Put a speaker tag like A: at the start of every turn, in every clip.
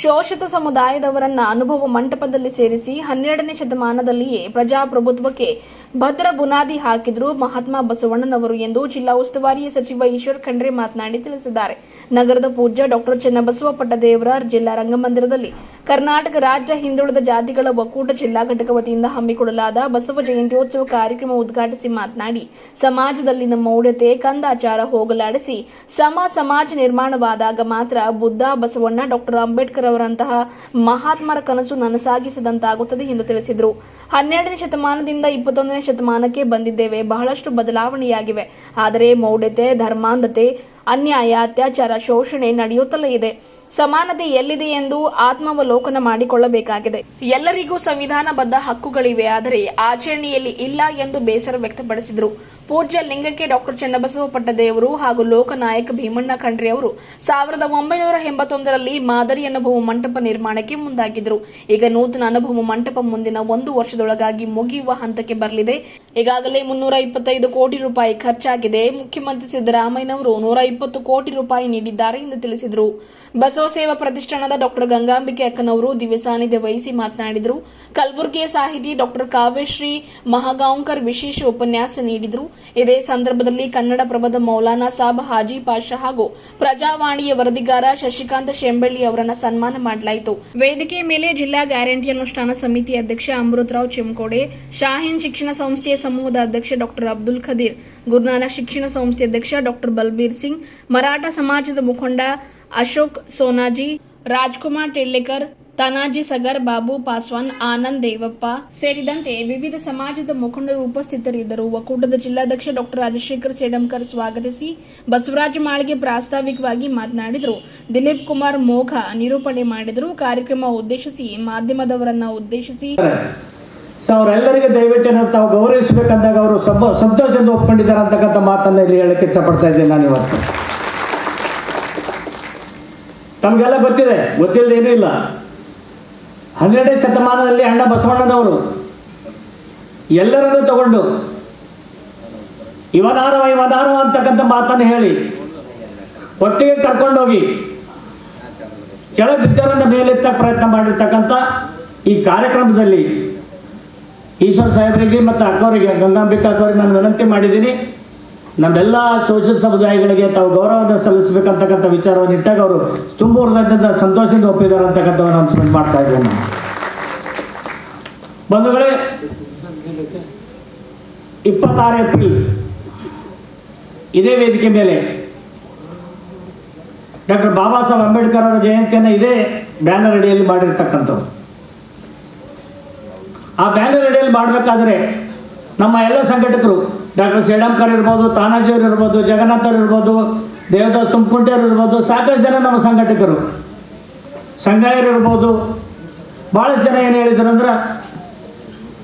A: ಶೋಷಿತ ಸಮುದಾಯದವರನ್ನ ಅನುಭವ ಮಂಟಪದಲ್ಲಿ ಸೇರಿಸಿ ಹನ್ನೆರಡನೇ ಶತಮಾನದಲ್ಲಿಯೇ ಪ್ರಜಾಪ್ರಭುತ್ವಕ್ಕೆ ಭದ್ರ ಬುನಾದಿ ಹಾಕಿದ್ರು ಮಹಾತ್ಮ ಬಸವಣ್ಣನವರು ಎಂದು ಜಿಲ್ಲಾ ಉಸ್ತುವಾರಿ ಸಚಿವ ಈಶ್ವರ್ ಖಂಡ್ರೆ ಮಾತನಾಡಿ ತಿಳಿಸಿದ್ದಾರೆ. ನಗರದ ಪೂಜ್ಯ ಡಾಕ್ಟರ್ ಚೆನ್ನಬಸವ ಪಟ್ಟದೇವರ ಜಿಲ್ಲಾ ರಂಗಮಂದಿರದಲ್ಲಿ ಕರ್ನಾಟಕ ರಾಜ್ಯ ಹಿಂದುಳಿದ ಜಾತಿಗಳ ಒಕ್ಕೂಟ ಜಿಲ್ಲಾ ಘಟಕ ವತಿಯಿಂದ ಹಮ್ಮಿಕೊಳ್ಳಲಾದ ಬಸವ ಜಯಂತ್ಯೋತ್ಸವ ಕಾರ್ಯಕ್ರಮ ಉದ್ಘಾಟಿಸಿ ಮಾತನಾಡಿ ಸಮಾಜದಲ್ಲಿನ ಮೌಢ್ಯತೆ ಕಂದಾಚಾರ ಹೋಗಲಾಡಿಸಿ ಸಮ ಸಮಾಜ ನಿರ್ಮಾಣವಾದಾಗ ಮಾತ್ರ ಬುದ್ಧ ಬಸವಣ್ಣ ಡಾಕ್ಟರ್ ಅಂಬೇಡ್ಕರ್ ಅವರಂತಹ ಮಹಾತ್ಮರ ಕನಸು ನನಸಾಗಿಸಿದಂತಾಗುತ್ತದೆ ಎಂದು ತಿಳಿಸಿದರು. ಹನ್ನೆರಡನೇ ಶತಮಾನದಿಂದ ಇಪ್ಪತ್ತೊಂದನೇ ಶತಮಾನಕ್ಕೆ ಬಂದಿದ್ದೇವೆ, ಬಹಳಷ್ಟು ಬದಲಾವಣೆಯಾಗಿವೆ. ಆದರೆ ಮೌಢ್ಯತೆ, ಧರ್ಮಾಂಧತೆ ಅನ್ಯಾಯ, ಅತ್ಯಾಚಾರ, ಶೋಷಣೆ ನಡೆಯುತ್ತಲೇ ಇದೆ. ಸಮಾನತೆ ಎಲ್ಲಿದೆ ಎಂದು ಆತ್ಮಾವಲೋಕನ ಮಾಡಿಕೊಳ್ಳಬೇಕಾಗಿದೆ. ಎಲ್ಲರಿಗೂ ಸಂವಿಧಾನಬದ್ಧ ಹಕ್ಕುಗಳಿವೆ, ಆದರೆ ಆಚರಣೆಯಲ್ಲಿ ಇಲ್ಲ ಎಂದು ಬೇಸರ ವ್ಯಕ್ತಪಡಿಸಿದರು. ಪೂಜ್ಯ ಲಿಂಗಕ್ಕೆ ಡಾಕ್ಟರ್ ಚನ್ನಬಸವ ಪಟ್ಟದೇವರು ಹಾಗೂ ಲೋಕನಾಯಕ ಭೀಮಣ್ಣ ಖಂಡ್ರಿ ಅವರು ಸಾವಿರದ ಒಂಬೈನೂರ ಎಂಬತ್ತೊಂದರಲ್ಲಿ ಮಾದರಿ ಅನುಭವ ಮಂಟಪ ನಿರ್ಮಾಣಕ್ಕೆ ಮುಂದಾಗಿದ್ದರು. ಈಗ ನೂತನ ಅನುಭವ ಮಂಟಪ ಮುಂದಿನ ಒಂದು ವರ್ಷದೊಳಗಾಗಿ ಮುಗಿಯುವ ಹಂತಕ್ಕೆ ಬರಲಿದೆ. ಈಗಾಗಲೇ ಮುನ್ನೂರ ಇಪ್ಪತ್ತೈದು ಕೋಟಿ ರೂಪಾಯಿ ಖರ್ಚಾಗಿದೆ. ಮುಖ್ಯಮಂತ್ರಿ ಸಿದ್ದರಾಮಯ್ಯನವರು ನೂರ ಇಪ್ಪತ್ತು ಕೋಟಿ ರೂಪಾಯಿ ನೀಡಿದ್ದಾರೆ ಎಂದು ತಿಳಿಸಿದರು. ಬಸವ ಸೇವಾ ಪ್ರತಿಷ್ಠಾನದ ಡಾಕ್ಟರ್ ಗಂಗಾಂಬಿಕೆ ಅಕ್ಕನವರು ದಿವ್ಯ ವಹಿಸಿ ಮಾತನಾಡಿದರು. ಕಲಬುರಗಿಯ ಸಾಹಿತಿ ಡಾಕ್ಟರ್ ಕಾವ್ಯಶ್ರೀ ಮಹಾಗಾಂವ್ಕರ್ ವಿಶೇಷ ಉಪನ್ಯಾಸ ನೀಡಿದರು. ಇದೇ ಸಂದರ್ಭದಲ್ಲಿ ಕನ್ನಡ ಪ್ರಭದ ಮೌಲಾನಾ ಸಾಬ್ ಹಾಜಿ ಪಾಷಾ ಹಾಗೂ ಪ್ರಜಾವಾಣಿಯ ವರದಿಗಾರ ಶಶಿಕಾಂತ ಶೆಂಬಳ್ಳಿ ಅವರನ್ನ ಸನ್ಮಾನ ಮಾಡಲಾಯಿತು. ವೇದಿಕೆ ಮೇಲೆ ಜಿಲ್ಲಾ ಗ್ಯಾರಂಟಿ ಅನುಷ್ಠಾನ ಸಮಿತಿ ಅಧ್ಯಕ್ಷ ಅಮೃತರಾವ್ ಚಿಮ್ಕೋಡೆ, ಶಾಹೀನ್ ಶಿಕ್ಷಣ ಸಂಸ್ಥೆಯ ಸಮೂಹದ ಅಧ್ಯಕ್ಷ ಡಾಕ್ಟರ್ ಅಬ್ದುಲ್ ಖದೀರ್, ಗುರುನಾನಕ್ ಶಿಕ್ಷಣ ಸಂಸ್ಥೆ ಅಧ್ಯಕ್ಷ ಡಾಕ್ಟರ್ ಬಲ್ಬೀರ್ ಸಿಂಗ್, ಮರಾಠ ಸಮಾಜದ ಮುಖಂಡ ಅಶೋಕ್ ಸೋನಾಜಿ, ರಾಜ್ಕುಮಾರ್ ಟೆಳ್ಳೆಕರ್ ತಾನಾಜಿ ಸಗರ್ ಬಾಬು ಪಾಸ್ವಾನ್ ಆನಂದ್ ದೇವಪ್ಪ ಸೇರಿದಂತೆ ವಿವಿಧ ಸಮಾಜದ ಮುಖಂಡರು ಉಪಸ್ಥಿತರಿದ್ದರು. ಒಕ್ಕೂಟದ ಜಿಲ್ಲಾಧ್ಯಕ್ಷ ಡಾಕ್ಟರ್ ರಾಜಶೇಖರ್ ಸೇಡಂಕರ್ ಸ್ವಾಗತಿಸಿ ಬಸವರಾಜ ಮಾಳಿಗೆ ಪ್ರಾಸ್ತಾವಿಕವಾಗಿ ಮಾತನಾಡಿದರು. ದಿಲೀಪ್ ಕುಮಾರ್ ಮೋಘ ನಿರೂಪಣೆ ಮಾಡಿದರು. ಕಾರ್ಯಕ್ರಮ ಉದ್ದೇಶಿಸಿ ಮಾಧ್ಯಮದವರನ್ನ ಉದ್ದೇಶಿಸಿ
B: ಅವರೆಲ್ಲರಿಗೆ ದಯವಿಟ್ಟು ತಾವು ಗೌರವಿಸಬೇಕಂದಾಗ ಅವರು ಸಂತೋಷದಿಂದ ಒಪ್ಕೊಂಡಿದ್ದಾರೆ ಅಂತಕ್ಕಂಥ ಮಾತನ್ನು ಇಲ್ಲಿ ಹೇಳಕ್ಕೆ ಇಷ್ಟಪಡ್ತಾ ನಾನು ಇವತ್ತು. ತಮಗೆಲ್ಲ ಗೊತ್ತಿದೆ. ಗೊತ್ತಿಲ್ಲದೇನೂ ಇಲ್ಲ. ಹನ್ನೆರಡನೇ ಶತಮಾನದಲ್ಲಿ ಅಣ್ಣ ಬಸವಣ್ಣನವರು ಎಲ್ಲರನ್ನೂ ತಗೊಂಡು ಇವನಾರವ ಇವನಾರವ ಅಂತಕ್ಕಂಥ ಮಾತನ್ನು ಹೇಳಿ ಒಟ್ಟಿಗೆ ಕರ್ಕೊಂಡೋಗಿ ಕೆಳ ಬಿದ್ದರನ್ನು ಮೇಲೆತ್ತ ಪ್ರಯತ್ನ ಮಾಡಿರ್ತಕ್ಕಂಥ ಈ ಕಾರ್ಯಕ್ರಮದಲ್ಲಿ ಈಶ್ವರ ಸಾಹೇಬರಿಗೆ ಮತ್ತು ಅಕ್ಕವರಿಗೆ, ಗಂಗಾಂಬಿಕಾ ಅಕ್ಕವರಿಗೆ ನಾನು ವಿನಂತಿ ಮಾಡಿದ್ದೀನಿ. ನಮ್ಮೆಲ್ಲ ಸೋಷಿಯಲ್ ಸಮುದಾಯಗಳಿಗೆ ತಾವು ಗೌರವವನ್ನು ಸಲ್ಲಿಸಬೇಕಂತಕ್ಕಂಥ ವಿಚಾರವನ್ನು ಇಟ್ಟಾಗ ಅವರು ತುಂಬ ಸಂತೋಷದಿಂದ ಒಪ್ಪಿದ್ದಾರೆ ಅಂತಕ್ಕಂಥವನ್ನು ಅನೌನ್ಸ್ಮೆಂಟ್ ಮಾಡ್ತಾ ಇದ್ದೇನೆ. ಬಂಧುಗಳೇ, ಇಪ್ಪತ್ತಾರು ಏಪ್ರಿಲ್, ಇದೇ ವೇದಿಕೆ ಮೇಲೆ ಡಾಕ್ಟರ್ ಬಾಬಾ ಸಾಹೇಬ್ ಅಂಬೇಡ್ಕರ್ ಅವರ ಜಯಂತಿಯನ್ನು ಇದೇ ಬ್ಯಾನರ್ ಅಡಿಯಲ್ಲಿ ಮಾಡಿರ್ತಕ್ಕಂಥದ್ದು ಆ ಬ್ಯಾನರ್ ಅಡಿಯಲ್ಲಿ ಮಾಡಬೇಕಾದ್ರೆ ನಮ್ಮ ಎಲ್ಲ ಸಂಘಟಕರು ಡಾಕ್ಟರ್ ಸೇಡಂಕರ್ ಇರ್ಬೋದು, ತಾನಾಜಿಯವರು ಇರ್ಬೋದು ಜಗನ್ನಾಥವ್ರು ಇರ್ಬೋದು, ದೇವದಾಸ್ ತುಮಕುಂಟೆಯವರು ಇರ್ಬೋದು, ಸಾಕಷ್ಟು ಜನ ನಮ್ಮ ಸಂಘಟಕರು. ಸಂಘಾಯರು ಇರ್ಬೋದು. ಭಾಳಷ್ಟು ಜನ ಏನು ಹೇಳಿದ್ರು ಅಂದ್ರೆ,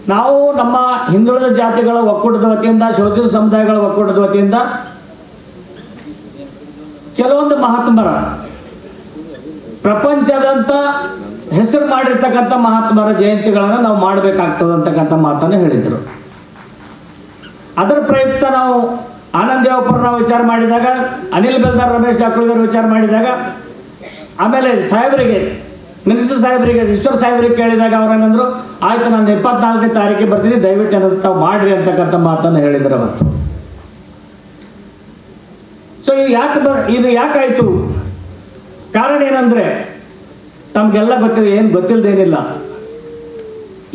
B: ನಾವು ನಮ್ಮ ಹಿಂದುಳಿದ ಜಾತಿಗಳ ಒಕ್ಕೂಟದ ವತಿಯಿಂದ ಶೋಷಿತ ಸಮುದಾಯಗಳ ಒಕ್ಕೂಟದ ವತಿಯಿಂದ ಕೆಲವೊಂದು ಮಹಾತ್ಮರ, ಪ್ರಪಂಚದಂತ ಹೆಸರು ಮಾಡಿರ್ತಕ್ಕಂಥ ಮಹಾತ್ಮರ ಜಯಂತಿಗಳನ್ನು ನಾವು ಮಾಡಬೇಕಾಗ್ತದೆ ಅಂತಕ್ಕಂಥ ಮಾತನ್ನು ಹೇಳಿದರು. ಅದರ ಪ್ರಯುಕ್ತ ನಾವು ಆನಂದ್ ನಾವು ವಿಚಾರ ಮಾಡಿದಾಗ, ಅನಿಲ್ ಬೆಲ್ದಾರ್, ರಮೇಶ್ ಜಾಕುಳಿಗರು ವಿಚಾರ ಮಾಡಿದಾಗ, ಆಮೇಲೆ ಸಾಹೇಬರಿಗೆ, ಮಿನಿಸ್ಟರ್ ಸಾಹೇಬರಿಗೆ, ಈಶ್ವರ್ ಸಾಹೇಬರಿಗೆ ಕೇಳಿದಾಗ ಅವ್ರೇನಂದ್ರು ಆಯ್ತು, ನಾನು ಇಪ್ಪತ್ನಾಲ್ಕನೇ ತಾರೀಕಿಗೆ ಬರ್ತೀನಿ, ದಯವಿಟ್ಟು ಏನಾದ್ರು ತಾವು ಮಾಡ್ರಿ ಅಂತಕ್ಕಂಥ ಮಾತನ್ನು ಹೇಳಿದ್ರು ಅವತ್ತು. ಸೊ ಇದು ಯಾಕೆ ಬ, ಇದು ಯಾಕಾಯಿತು ಕಾರಣ ಏನಂದರೆ, ತಮಗೆಲ್ಲ ಗೊತ್ತಿದೆ, ಏನು ಗೊತ್ತಿಲ್ಲದೇನಿಲ್ಲ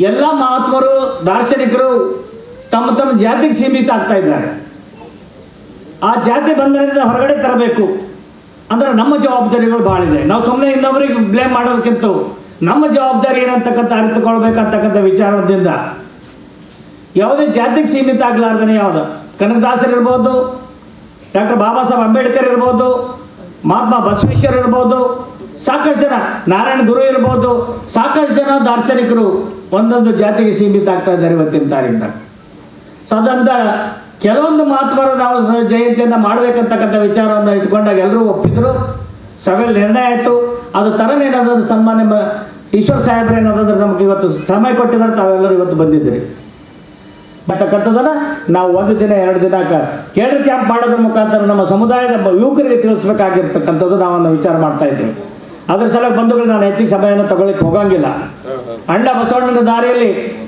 B: ಎಲ್ಲ ಮಹಾತ್ಮರು, ದಾರ್ಶನಿಕರು ತಮ್ಮ ತಮ್ಮ ಜಾತಿಗೆ ಸೀಮಿತ ಆಗ್ತಾ ಇದ್ದಾರೆ. ಆ ಜಾತಿ ಬಂಧನದಿಂದ ಹೊರಗಡೆ ತರಬೇಕು. ಅಂದ್ರೆ ನಮ್ಮ ಜವಾಬ್ದಾರಿಗಳು ಭಾಳ ಇದೆ. ನಾವು ಸುಮ್ಮನೆ ಇನ್ನೊಬ್ಬರಿಗೆ ಬ್ಲೇಮ್ ಮಾಡೋದಕ್ಕಿಂತ ನಮ್ಮ ಜವಾಬ್ದಾರಿ ಏನಂತಕ್ಕಂಥ ಅರಿತುಕೊಳ್ಬೇಕಂತಕ್ಕಂಥ ವಿಚಾರದಿಂದ ಯಾವುದೇ ಜಾತಿಗೆ ಸೀಮಿತ ಆಗ್ಲಾರ್ದೇ ಯಾವುದು? ಕನಕದಾಸರು ಇರ್ಬೋದು, ಡಾಕ್ಟರ್ ಬಾಬಾ ಸಾಹೇಬ್ ಅಂಬೇಡ್ಕರ್ ಇರ್ಬೋದು, ಮಹಾತ್ಮ ಬಸವೇಶ್ವರ ಇರ್ಬೋದು, ಸಾಕಷ್ಟು ಜನ, ನಾರಾಯಣ ಗುರು ಇರ್ಬೋದು, ಸಾಕಷ್ಟು ಜನ ದಾರ್ಶನಿಕರು ಒಂದೊಂದು ಜಾತಿಗೆ ಸೀಮಿತ ಆಗ್ತಾ ಇದ್ದಾರೆ ಇವತ್ತಿನ ತಾರೀಕಿನ ಸೊ ಅದಂತ ಕೆಲವೊಂದು ಮಹತ್ವರ ನಾವು ಜಯಂತಿಯನ್ನು ಮಾಡಬೇಕಂತಕ್ಕಂಥ ವಿಚಾರವನ್ನು ಇಟ್ಕೊಂಡಾಗ ಎಲ್ಲರೂ ಒಪ್ಪಿದ್ರು. ಸಭೆಯಲ್ಲಿ ನಿರ್ಣಯ ಆಯಿತು. ಅದು ತರನೇನಾದ್ರು ಸನ್ಮಾನ್ಯ ಮ- ಈಶ್ವರ್ ಸಾಹೇಬ್ರು ಏನಾದ್ರೆ ನಮಗೆ ಇವತ್ತು ಸಮಯ ಕೊಟ್ಟಿದ್ದಾರೆ ತಾವೆಲ್ಲರೂ ಇವತ್ತು ಬಂದಿದ್ದೀರಿ. ಬರ್ತಕ್ಕಂಥದ್ದನ್ನು ನಾವು ಒಂದು ದಿನ ಎರಡು ದಿನ ಕೇಡರ್ ಕ್ಯಾಂಪ್ ಮಾಡೋದ್ರ ಮುಖಾಂತರ ನಮ್ಮ ಸಮುದಾಯದ ಯುವಕರಿಗೆ ತಿಳಿಸ್ಬೇಕಾಗಿರ್ತಕ್ಕಂಥದ್ದು ನಾವು ವಿಚಾರ ಮಾಡ್ತಾ ಇದ್ದೀವಿ. ಅದ್ರ ಸಲ ಬಂಧುಗಳು ನಾನು ಹೆಚ್ಚಿಗೆ ಸಮಯವನ್ನು ತಗೊಳ್ಳಿಕ್ಕೆ ಹೋಗಂಗಿಲ್ಲ. ಅಣ್ಣ ಬಸವಣ್ಣನ ದಾರಿಯಲ್ಲಿ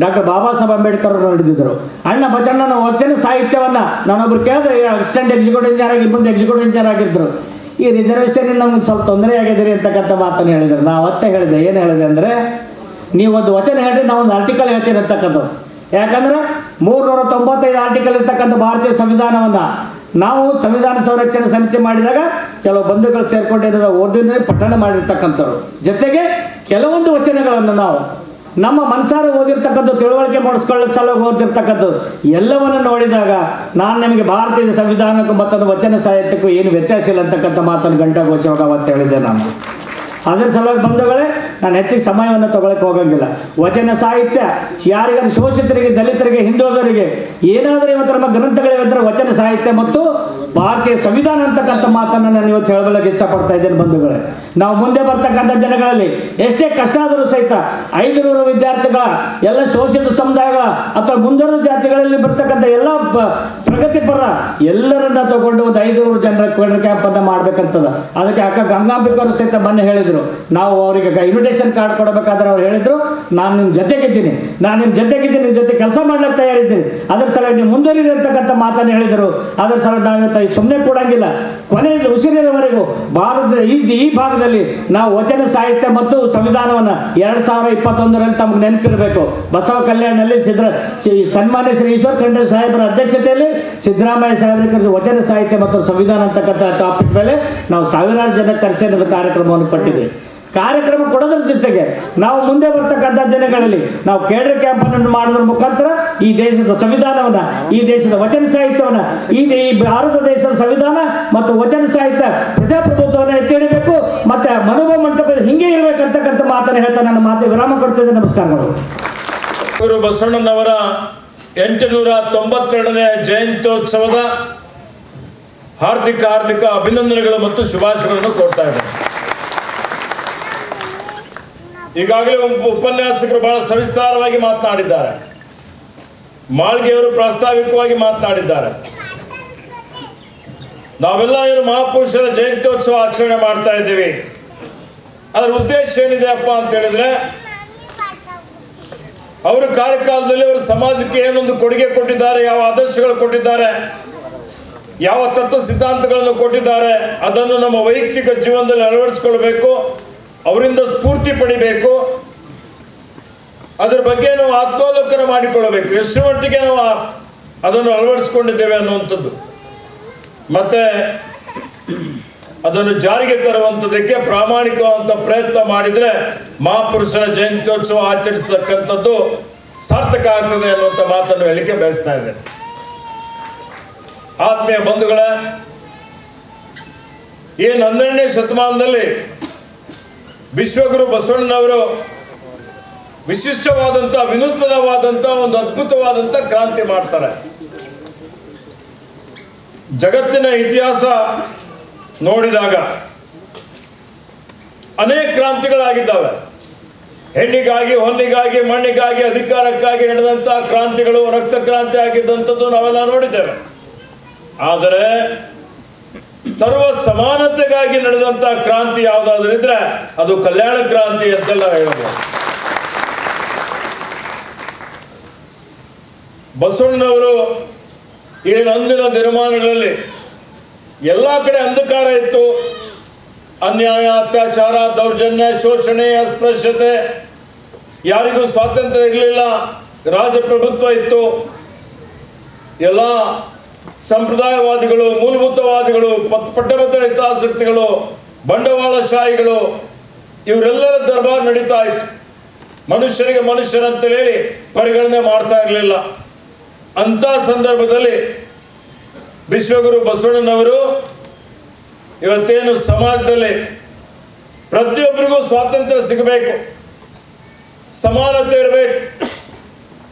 B: ಡಾಕ್ಟರ್ ಬಾಬಾ ಸಾಹೇಬ್ ಅಂಬೇಡ್ಕರ್ ಅವರು ನಡೆದಿದ್ದರು ಅಣ್ಣ ಬಚಣ್ಣನ ವಚನ ಸಾಹಿತ್ಯವನ್ನ ನಾನೊಬ್ರು ಕೇಳಿದ್ರೆ ಅಸಿಸ್ಟೆಂಟ್ ಎಕ್ಸಿಕ್ಯೂಟಿವ್ ಇಂಜಿನಿಯರ್ ಆಗಿ, ಮುಂದೆ ಎಕ್ಸಿಕ್ಯೂಟಿವ್ ಇಂಜಿನಿಯರ್ ಆಗಿದ್ರು ಈ ರಿಸರ್ವೇಷನ್ ನಮ್ಗೆ ಸ್ವಲ್ಪ ತೊಂದರೆ ಆಗಿದ್ದೀರಿ ಅಂತಕ್ಕಂಥ ಮಾತನ್ನು ಹೇಳಿದ್ರು. ನಾವು ಅವತ್ತೇ ಹೇಳಿದೆ. ಏನು ಹೇಳಿದೆ ಅಂದರೆ, ನೀವು ಒಂದು ವಚನ ಹೇಳಿ ನಾವು ಒಂದು ಆರ್ಟಿಕಲ್ ಹೇಳ್ತೀನಿ ಅಂತಕ್ಕಂಥದ್ದು. ಯಾಕಂದ್ರೆ ಮೂರ್ನೂರ ತೊಂಬತ್ತೈದು ಆರ್ಟಿಕಲ್ ಇರ್ತಕ್ಕಂಥ ಭಾರತೀಯ ಸಂವಿಧಾನವನ್ನ ನಾವು ಸಂವಿಧಾನ ಸಂರಕ್ಷಣೆ ಸಮಿತಿ ಮಾಡಿದಾಗ ಕೆಲವು ಬಂಧುಗಳು ಸೇರ್ಕೊಂಡಿರೋದ ಓದಿನ ಪಠಣ ಮಾಡಿರ್ತಕ್ಕಂಥವ್ರು. ಜೊತೆಗೆ ಕೆಲವೊಂದು ವಚನಗಳನ್ನು ನಾವು ನಮ್ಮ ಮನಸಾರ ಓದಿರ್ತಕ್ಕಂಥ ತಿಳುವಳಿಕೆ ಮಾಡಿಸ್ಕೊಳ್ಳೋ ಸಲುವಾಗಿ ಓದಿರ್ತಕ್ಕಂಥದ್ದು ಎಲ್ಲವನ್ನು ನೋಡಿದಾಗ ನಾನು ನಿಮಗೆ ಭಾರತೀಯ ಸಂವಿಧಾನಕ್ಕೂ ಮತ್ತೊಂದು ವಚನ ಸಾಹಿತ್ಯಕ್ಕೂ ಏನು ವ್ಯತ್ಯಾಸ ಇಲ್ಲ ಅಂತಕ್ಕಂಥ ಮಾತನ್ನು ಗಂಟಾ ಘೋಷವಾಗ ಅವತ್ತು ಹೇಳಿದ್ದೆ ನಾನು. ಅದ್ರ ಸಲುವಾಗಿ ಬಂಧುಗಳೇ, ನಾನು ಹೆಚ್ಚಿಗೆ ಸಮಯವನ್ನು ತಗೊಳಕ್ಕೆ ಹೋಗಂಗಿಲ್ಲ. ವಚನ ಸಾಹಿತ್ಯ ಯಾರಿಗಾದ್ರು ಶೋಷಿತರಿಗೆ, ದಲಿತರಿಗೆ, ಹಿಂದುಳಿದವರಿಗೆ ಏನಾದರೂ ಇವತ್ತು ನಮ್ಮ ಗ್ರಂಥಗಳಿವೆ ವಚನ ಸಾಹಿತ್ಯ ಮತ್ತು ಭಾರತೀಯ ಸಂವಿಧಾನ ಅಂತಕ್ಕಂಥ ಮಾತನ್ನು ನಾನು ಇವತ್ತು ಹೇಳಬಲ್ಲಕ್ಕೆ ಇಚ್ಛಪಡ್ತಾ ಇದ್ದೇನೆ, ಬಂಧುಗಳೇ. ನಾವು ಮುಂದೆ ಬರ್ತಕ್ಕಂಥ ದಿನಗಳಲ್ಲಿ ಎಷ್ಟೇ ಕಷ್ಟ ಆದರೂ ಸಹಿತ ಐದು ನೂರು ವಿದ್ಯಾರ್ಥಿಗಳ, ಎಲ್ಲ ಶೋಷಿತ ಸಮುದಾಯಗಳ ಅಥವಾ ಮುಂದುವರೆದ ಜಾತಿಗಳಲ್ಲಿ ಬರ್ತಕ್ಕಂಥ ಎಲ್ಲ ಪ್ರಗತಿಪರ ಎಲ್ಲರನ್ನ ತಗೊಂಡು ಒಂದು ಐದುನೂರು ಜನರ ಕ್ವಾರ್ಟರ್ ಕ್ಯಾಂಪ್ ಅಂತ ಮಾಡ್ಬೇಕಂತದ. ಅದಕ್ಕೆ ಅಕ್ಕ ಗಂಗಾಂಬಿಕರು ಸಹಿತ ಮೊನ್ನೆ ಹೇಳಿದ್ರು. ನಾವು ಅವರಿಗೆ ಇನ್ವಿಟೇಷನ್ ಕಾರ್ಡ್ ಕೊಡಬೇಕಾದ್ರೆ ಅವ್ರು ಹೇಳಿದ್ರು. ನಾನು ನಿಮ್ಮ ಜೊತೆಗಿದ್ದೀನಿ. ನಾನು ನಿಮ್ಮ ಜೊತೆಗಿದ್ದೀನಿ ನಿಮ್ಮ ಜೊತೆ ಕೆಲಸ ಮಾಡ್ಲಿಕ್ಕೆ ತಯಾರಿದ್ದೀನಿ. ಅದ್ರ ಸಲ ನೀವು ಮುಂದುವರಿರಿ ಅಂತಕ್ಕಂಥ ಮಾತನ್ನು ಹೇಳಿದರು. ಅದ್ರ ಸಲ ನಾವು ಸುಮ್ಮನೆ ಕೊಡಂಗಿಲ್ಲ. ಕೊನೆ ಉಸಿರಿನವರೆಗೂ ಭಾರತದ ಈ ಈ ಭಾಗದಲ್ಲಿ ನಾವು ವಚನ ಸಾಹಿತ್ಯ ಮತ್ತು ಸಂವಿಧಾನವನ್ನ ಎರಡ್ ಸಾವಿರ ಇಪ್ಪತ್ತೊಂದರಲ್ಲಿ ತಮಗೆ ನೆನಪಿರಬೇಕು. ಬಸವ ಕಲ್ಯಾಣದಲ್ಲಿ ಸಿದ್ರ ಸನ್ಮಾನ್ಯ ಶ್ರೀ ಈಶ್ವರ್ ಖಂಡ್ರೆ ಸಾಹೇಬರ ಅಧ್ಯಕ್ಷತೆಯಲ್ಲಿ ಸಿದ್ದರಾಮಯ್ಯ ಸಾಹೇಬರ ವಚನ ಸಾಹಿತ್ಯ ಮತ್ತು ಸಂವಿಧಾನ ಅಂತಕ್ಕಂಥ ಟಾಪಿಕ್ ಮೇಲೆ ನಾವು ಸಾವಿರಾರು ಜನ ಕರೆಸಿ ಅನ್ನೋದು ಕಾರ್ಯಕ್ರಮವನ್ನು ಕೊಟ್ಟಿದ್ವಿ ಕಾರ್ಯಕ್ರಮ ಕೊಡೋದ್ರ ಜೊತೆಗೆ ನಾವು ಮುಂದೆ ಬರ್ತಕ್ಕಂಥ ದಿನಗಳಲ್ಲಿ ನಾವು ಕೇಡರ್ ಕ್ಯಾಂಪ್ ಅನ್ನು ಮಾಡೋದ್ರ ಮುಖಾಂತರ ಈ ದೇಶದ ಸಂವಿಧಾನವನ್ನ, ಈ ದೇಶದ ವಚನ ಸಾಹಿತ್ಯವನ್ನ, ಈ ಭಾರತ ದೇಶದ ಸಂವಿಧಾನ ಮತ್ತು ವಚನ ಸಾಹಿತ್ಯ ಪ್ರಜಾಪ್ರಭುತ್ವವನ್ನು ಎತ್ತಿಡಬೇಕು ಮತ್ತೆ ಮನೋಭಾವ ಮಂಟಪದ ಹಿಂಗೆ ಇರಬೇಕಂತಕ್ಕಂಥ ಮಾತನ್ನು ಹೇಳ್ತಾ ನನ್ನ ಮಾತು ವಿರಾಮ ಕೊಡ್ತಿದ್ದೆ ನಮಸ್ಕಾರಗಳು
C: ಬಸವಣ್ಣನವರ ಎಂಟುನೂರ ತೊಂಬತ್ತೆರಡನೇ ಜಯಂತ್ಯೋತ್ಸವದ ಹಾರ್ದಿಕ ಹಾರ್ದಿಕ ಅಭಿನಂದನೆಗಳು ಮತ್ತು ಶುಭಾಶಯಗಳನ್ನು ಕೊಡ್ತಾ ಇದ್ದಾರೆ ಈಗಾಗಲೇ ಉಪ- ಉಪನ್ಯಾಸಕರು ಬಹಳ ಸವಿಸ್ತಾರವಾಗಿ ಮಾತನಾಡಿದ್ದಾರೆ. ಮಾಳ್ಗೆಯವರು ಪ್ರಾಸ್ತಾವಿಕವಾಗಿ ಮಾತನಾಡಿದ್ದಾರೆ. ನಾವೆಲ್ಲ ಇವರು ಮಹಾಪುರುಷರ ಜಯಂತ್ಯೋತ್ಸವ ಆಚರಣೆ ಮಾಡ್ತಾ ಇದ್ದೀವಿ. ಅದರ ಉದ್ದೇಶ ಏನಿದೆ ಅಪ್ಪ ಅಂತ ಹೇಳಿದ್ರೆ, ಅವರ ಕಾರ್ಯಕಾಲದಲ್ಲಿ ಅವರು ಸಮಾಜಕ್ಕೆ ಏನೊಂದು ಕೊಡುಗೆ ಕೊಟ್ಟಿದ್ದಾರೆ, ಯಾವ ಆದರ್ಶಗಳು ಕೊಟ್ಟಿದ್ದಾರೆ ಯಾವ ತತ್ವ ಸಿದ್ಧಾಂತಗಳನ್ನು ಕೊಟ್ಟಿದ್ದಾರೆ. ಅದನ್ನು ನಮ್ಮ ವೈಯಕ್ತಿಕ ಜೀವನದಲ್ಲಿ ಅಳವಡಿಸಿಕೊಳ್ಬೇಕು ಅವರಿಂದ ಸ್ಫೂರ್ತಿ ಪಡಿಬೇಕು. ಅದರ ಬಗ್ಗೆ ನಾವು ಆತ್ಮಾವಲೋಕನ ಮಾಡಿಕೊಳ್ಳಬೇಕು. ಎಷ್ಟು ಮಟ್ಟಿಗೆ ನಾವು ಅದನ್ನು ಅಳವಡಿಸಿಕೊಂಡಿದ್ದೇವೆ ಅನ್ನುವಂಥದ್ದು. ಮತ್ತೆ ಅದನ್ನು ಜಾರಿಗೆ ತರುವಂಥದ್ದಕ್ಕೆ ಪ್ರಾಮಾಣಿಕವಾದಂಥ ಪ್ರಯತ್ನ ಮಾಡಿದರೆ ಮಹಾಪುರುಷರ ಜಯಂತ್ಯೋತ್ಸವ ಆಚರಿಸತಕ್ಕಂಥದ್ದು ಸಾರ್ಥಕ ಆಗ್ತದೆ ಅನ್ನುವಂಥ ಮಾತನ್ನು ಹೇಳಿಕೆ ಬಯಸ್ತಾ ಇದೆ ಆತ್ಮೀಯ ಬಂಧುಗಳ, ಈ ಹನ್ನೆರಡನೇ ಶತಮಾನದಲ್ಲಿ ವಿಶ್ವಗುರು ಬಸವಣ್ಣನವರು ವಿಶಿಷ್ಟವಾದಂಥ, ವಿನೂತನವಾದಂಥ, ಒಂದು ಅದ್ಭುತವಾದಂಥ ಕ್ರಾಂತಿ ಮಾಡ್ತಾರೆ. ಜಗತ್ತಿನ ಇತಿಹಾಸ ನೋಡಿದಾಗ ಅನೇಕ ಕ್ರಾಂತಿಗಳಾಗಿದ್ದಾವೆ. ಹೆಣ್ಣಿಗಾಗಿ, ಹೊನ್ನಿಗಾಗಿ, ಮಣ್ಣಿಗಾಗಿ, ಅಧಿಕಾರಕ್ಕಾಗಿ ನಡೆದಂತಹ ಕ್ರಾಂತಿಗಳು ರಕ್ತ ಕ್ರಾಂತಿ ಆಗಿದ್ದಂಥದ್ದು ನಾವೆಲ್ಲ ನೋಡಿದ್ದೇವೆ. ಆದರೆ ಸರ್ವ ಸಮಾನತೆಗಾಗಿ ನಡೆದಂತ ಕ್ರಾಂತಿ ಯಾವುದಾದ್ರೂ ಇದ್ರೆ ಅದು ಕಲ್ಯಾಣ ಕ್ರಾಂತಿ ಅಂತೆಲ್ಲ ಹೇಳ್ಬೋದು. ಬಸವಣ್ಣನವರು ಏನು ಅಂದಿನ ದಿನಮಾನಗಳಲ್ಲಿ ಎಲ್ಲ ಕಡೆ ಅಂಧಕಾರ ಇತ್ತು. ಅನ್ಯಾಯ, ಅತ್ಯಾಚಾರ, ದೌರ್ಜನ್ಯ, ಶೋಷಣೆ, ಅಸ್ಪೃಶ್ಯತೆ, ಯಾರಿಗೂ ಸ್ವಾತಂತ್ರ್ಯ ಇರಲಿಲ್ಲ. ರಾಜಪ್ರಭುತ್ವ ಇತ್ತು. ಎಲ್ಲ ಸಂಪ್ರದಾಯವಾದಿಗಳು, ಮೂಲಭೂತವಾದಿಗಳು, ಪಟ್- ಪಟ್ಟಭದ್ರ ಹಿತಾಸಕ್ತಿಗಳು, ಬಂಡವಾಳಶಾಹಿಗಳು, ಇವರೆಲ್ಲರ ದರ್ಬಾರ್ ನಡೀತಾ ಇತ್ತು. ಮನುಷ್ಯರಿಗೆ ಮನುಷ್ಯರಂತ ಹೇಳಿ ಪರಿಗಣನೆ ಮಾಡ್ತಾ ಇರಲಿಲ್ಲ. ಅಂಥ ಸಂದರ್ಭದಲ್ಲಿ ವಿಶ್ವಗುರು ಬಸವಣ್ಣನವರು ಇವತ್ತೇನು ಸಮಾಜದಲ್ಲಿ ಪ್ರತಿಯೊಬ್ಬರಿಗೂ ಸ್ವಾತಂತ್ರ್ಯ ಸಿಗಬೇಕು. ಸಮಾನತೆ ಇರಬೇಕು.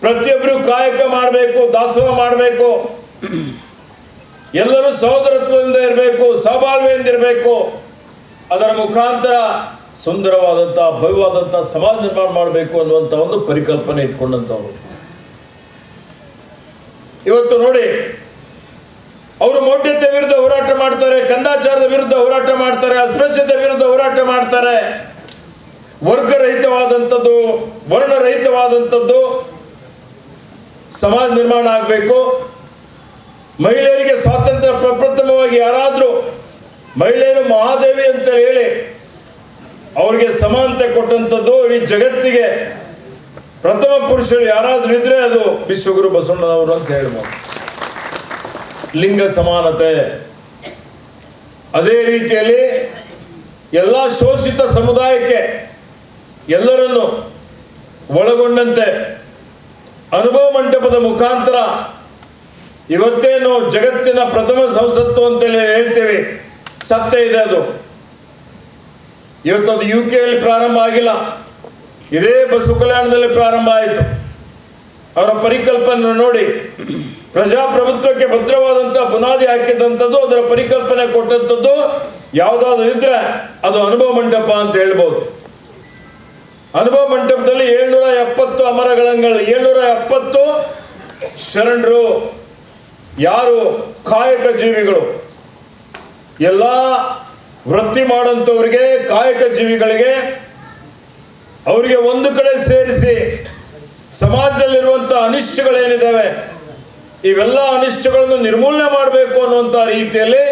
C: ಪ್ರತಿಯೊಬ್ಬರು ಕಾಯಕ ಮಾಡಬೇಕು, ದಾಸೋಹ ಮಾಡಬೇಕು. ಎಲ್ಲರೂ ಸಹೋದರತ್ವದಿಂದ ಇರಬೇಕು ಸಹಬಾಳ್ವೆಯಿಂದ ಇರಬೇಕು ಅದರ ಮುಖಾಂತರ ಸುಂದರವಾದಂಥ, ಭವ್ಯವಾದಂಥ ಸಮಾಜ ನಿರ್ಮಾಣ ಮಾಡಬೇಕು ಅನ್ನುವಂಥ ಒಂದು ಪರಿಕಲ್ಪನೆ ಇಟ್ಕೊಂಡಂಥವ್ರು. ಇವತ್ತು ನೋಡಿ, ಅವರು ಮೌಢ್ಯತೆ ವಿರುದ್ಧ ಹೋರಾಟ ಮಾಡ್ತಾರೆ, ಕಂದಾಚಾರದ ವಿರುದ್ಧ ಹೋರಾಟ ಮಾಡ್ತಾರೆ, ಅಸ್ಪೃಶ್ಯತೆ ವಿರುದ್ಧ ಹೋರಾಟ ಮಾಡ್ತಾರೆ. ವರ್ಗರಹಿತವಾದಂಥದ್ದು, ವರ್ಣರಹಿತವಾದಂಥದ್ದು ಸಮಾಜ ನಿರ್ಮಾಣ ಆಗಬೇಕು. ಮಹಿಳೆಯರಿಗೆ ಸ್ವಾತಂತ್ರ್ಯ ಪ್ರಪ್ರಥಮವಾಗಿ ಯಾರಾದರೂ ಮಹಿಳೆಯರು ಮಹಾದೇವಿ ಅಂತ ಹೇಳಿ ಅವರಿಗೆ ಸಮಾನತೆ ಕೊಟ್ಟಂಥದ್ದು ಈ ಜಗತ್ತಿಗೆ ಪ್ರಥಮ ಪುರುಷರು ಯಾರಾದರೂ ಇದ್ರೆ ಅದು ವಿಶ್ವಗುರು ಬಸವಣ್ಣನವರು ಅಂತ ಹೇಳ್ಬೋದು. ಲಿಂಗ ಸಮಾನತೆ. ಅದೇ ರೀತಿಯಲ್ಲಿ ಎಲ್ಲ ಶೋಷಿತ ಸಮುದಾಯಕ್ಕೆ ಎಲ್ಲರನ್ನು ಒಳಗೊಂಡಂತೆ ಅನುಭವ ಮಂಟಪದ ಮುಖಾಂತರ ಇವತ್ತೇನು ಜಗತ್ತಿನ ಪ್ರಥಮ ಸಂಸತ್ತು ಅಂತೇಳಿ ಹೇಳ್ತೇವೆ. ಸತ್ಯ ಇದೆ ಅದು. ಇವತ್ತು ಅದು ಯು ಕೆಯಲ್ಲಿ ಪ್ರಾರಂಭ ಆಗಿಲ್ಲ. ಇದೇ ಬಸವ ಕಲ್ಯಾಣದಲ್ಲಿ ಪ್ರಾರಂಭ ಆಯಿತು. ಅವರ ಪರಿಕಲ್ಪನೆ ನೋಡಿ. ಪ್ರಜಾಪ್ರಭುತ್ವಕ್ಕೆ ಭದ್ರವಾದಂಥ ಬುನಾದಿ ಹಾಕಿದಂಥದ್ದು, ಅದರ ಪರಿಕಲ್ಪನೆ ಕೊಟ್ಟಂಥದ್ದು ಯಾವುದಾದ್ರೂ ಇದ್ರೆ ಅದು ಅನುಭವ ಮಂಟಪ ಅಂತ ಹೇಳ್ಬೋದು. ಅನುಭವ ಮಂಟಪದಲ್ಲಿ ಏಳ್ನೂರ ಎಪ್ಪತ್ತು ಅಮರಗಳಂಗಳು ಏಳ್ನೂರ ಎಪ್ಪತ್ತು ಶರಣರು ಯಾರು ಕಾಯಕ ಜೀವಿಗಳು? ಎಲ್ಲ ವೃತ್ತಿ ಮಾಡೋಂಥವ್ರಿಗೆ ಕಾಯಕ ಜೀವಿಗಳಿಗೆ ಅವರಿಗೆ ಒಂದು ಕಡೆ ಸೇರಿಸಿ ಸಮಾಜದಲ್ಲಿರುವಂಥ ಅನಿಷ್ಟಗಳೇನಿದ್ದಾವೆ ಇವೆಲ್ಲ ಅನಿಷ್ಟಗಳನ್ನು ನಿರ್ಮೂಲನೆ ಮಾಡಬೇಕು ಅನ್ನುವಂಥ ರೀತಿಯಲ್ಲಿ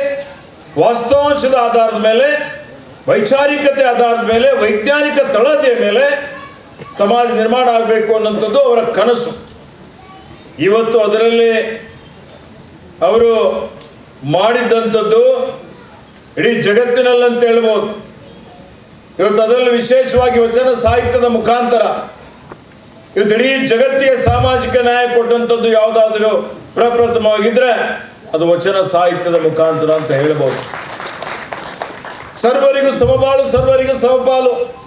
C: ವಾಸ್ತವಾಂಶದ ಆಧಾರದ ಮೇಲೆ, ವೈಚಾರಿಕತೆ ಆಧಾರದ ಮೇಲೆ, ವೈಜ್ಞಾನಿಕ ತಳತೆಯ ಮೇಲೆ ಸಮಾಜ ನಿರ್ಮಾಣ ಆಗಬೇಕು ಅನ್ನುವಂಥದ್ದು ಅವರ ಕನಸು. ಇವತ್ತು ಅದರಲ್ಲಿ ಅವರು ಮಾಡಿದ್ದಂಥದ್ದು ಇಡೀ ಜಗತ್ತಿನಲ್ಲಂತ ಹೇಳ್ಬೋದು. ಇವತ್ತು ಅದರಲ್ಲಿ ವಿಶೇಷವಾಗಿ ವಚನ ಸಾಹಿತ್ಯದ ಮುಖಾಂತರ ಇವತ್ತು ಇಡೀ ಜಗತ್ತಿಗೆ ಸಾಮಾಜಿಕ ನ್ಯಾಯ ಕೊಟ್ಟಂಥದ್ದು ಯಾವುದಾದ್ರೂ ಪ್ರಪ್ರಥಮವಾಗಿದ್ರೆ ಅದು ವಚನ ಸಾಹಿತ್ಯದ ಮುಖಾಂತರ ಅಂತ ಹೇಳ್ಬೋದು. ಸರ್ವರಿಗೂ ಸಮಬಾಳು, ಸರ್ವರಿಗೂ ಸಮಪಾಲು.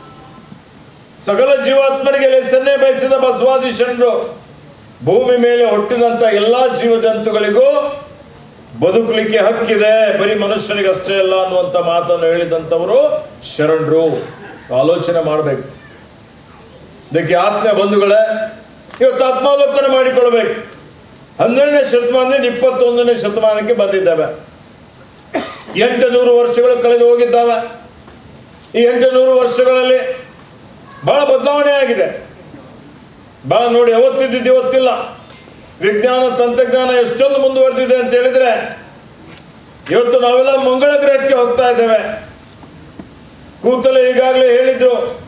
C: ಸಕಲ ಜೀವಾತ್ಮರಿಗೆ ಲೆಸನ್ನೇ ಬಯಸಿದ ಬಸವಾದಿ ಶರಣರು ಭೂಮಿ ಮೇಲೆ ಹುಟ್ಟಿದಂಥ ಎಲ್ಲ ಜೀವ ಜಂತುಗಳಿಗೂ ಬದುಕಲಿಕ್ಕೆ ಹಕ್ಕಿದೆ. ಬರೀ ಮನುಷ್ಯನಿಗೆ ಅಷ್ಟೇ ಅಲ್ಲ ಅನ್ನುವಂಥ ಮಾತನ್ನು ಹೇಳಿದಂಥವರು ಶರಣರು. ಆಲೋಚನೆ ಮಾಡಬೇಕು. ಇದಕ್ಕೆ ಆತ್ಮ ಬಂಧುಗಳೇ ಇವತ್ತು ಆತ್ಮಾವಲೋಕನ ಮಾಡಿಕೊಳ್ಬೇಕು ಹನ್ನೆರಡನೇ ಶತಮಾನದಿಂದ ಇಪ್ಪತ್ತೊಂದನೇ ಶತಮಾನಕ್ಕೆ ಬಂದಿದ್ದಾವೆ. ಎಂಟು ನೂರು ವರ್ಷಗಳು ಕಳೆದು ಹೋಗಿದ್ದಾವೆ. ಈ ಎಂಟು ನೂರು ವರ್ಷಗಳಲ್ಲಿ ಬಹಳ ಬದಲಾವಣೆ ಆಗಿದೆ. ಬಹಳ ನೋಡಿ ಯಾವತ್ತಿದ್ದು ಇವತ್ತಿಲ್ಲ ವಿಜ್ಞಾನ, ತಂತ್ರಜ್ಞಾನ ಎಷ್ಟೊಂದು ಮುಂದುವರೆದಿದೆ ಅಂತ ಹೇಳಿದ್ರೆ, ಇವತ್ತು ನಾವೆಲ್ಲ ಮಂಗಳ ಗ್ರಹಕ್ಕೆ ಹೋಗ್ತಾ ಇದ್ದೇವೆ. ಕೂತಲೇ ಈಗಾಗಲೇ ಹೇಳಿದ್ರು,